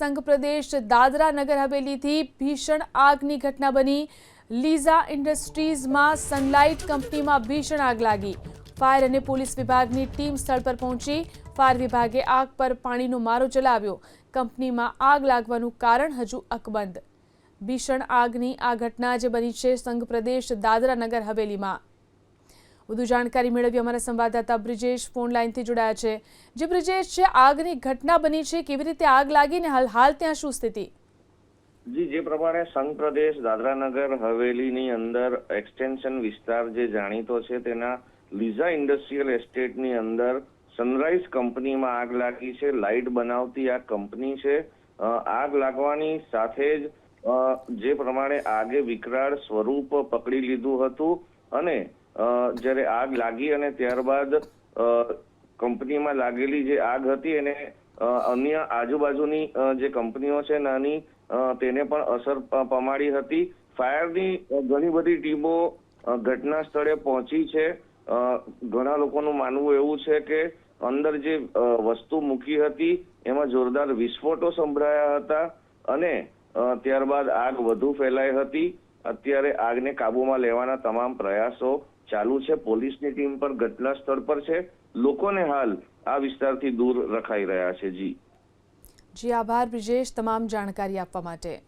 સંઘ પ્રદેશ દાદરા નગર હવેલીથી ભીષણ આગની ઘટના બની. લીઝા ઇન્ડસ્ટ્રીઝમાં સનલાઇટ કંપનીમાં ભીષણ આગ લાગી. ફાયર અને પોલીસ વિભાગની ટીમ સ્થળ પર પહોંચી. ફાયર વિભાગે આગ પર પાણીનો મારો ચલાવ્યો. કંપનીમાં આગ લાગવાનું કારણ હજુ અકબંધ. ભીષણ આગની આ ઘટના જે બની છે સંઘ પ્રદેશ દાદરા નગર હવેલીમાં. વધુ જાણકારી મેળવી અમારા સંવાદદાતા બ્રિજેશ ફોન લાઇનથી જોડાયા છે. જે બ્રિજેશ છે આગની ઘટના બની છે, કેવી રીતે આગ લાગીને હાલ હાલ ત્યાં શું સ્થિતિ? જી, જે પ્રમાણે સંઘ પ્રદેશ દાદરાનગર હવેલીની અંદર એક્સટેન્શન વિસ્તાર જે જાણીતો છે, તેના લીઝા ઇન્ડસ્ટ્રીયલ એસ્ટેટની અંદર સનરાઈઝ કંપનીમાં આગ લાગી છે, લાઇટ બનાવતી આ કંપની છે. આગ લાગવાની સાથે જ જે પ્રમાણે આગે વિકરાળ સ્વરૂપ પકડી લીધું હતું અને જ્યારે આગ લાગી અને ત્યારબાદ કંપનીમાં લાગેલી જે આગ હતી એને અન્ય આજુબાજુની જે કંપનીઓ છે નાની તેને પણ અસર પમાડી હતી. ફાયરની ઘણી બધી ટીમો ઘટના સ્થળે પહોંચી છે. ઘણા લોકોનું માનવું એવું છે કે અંદર જે વસ્તુ મૂકી હતી, એમાં જોરદાર વિસ્ફોટો સંભળાયા હતા અને ત્યારબાદ આગ વધુ ફેલાઈ હતી. અત્યારે આગને કાબૂમાં લેવાના તમામ પ્રયાસો ચાલુ છે. પોલીસની ટીમ પણ ઘટના સ્થળ પર છે. લોકોને હાલ આ વિસ્તારથી દૂર રખાઈ રહ્યા છે. જી. જી, આભાર બ્રિજેશ, તમામ જાણકારી આપવા માટે.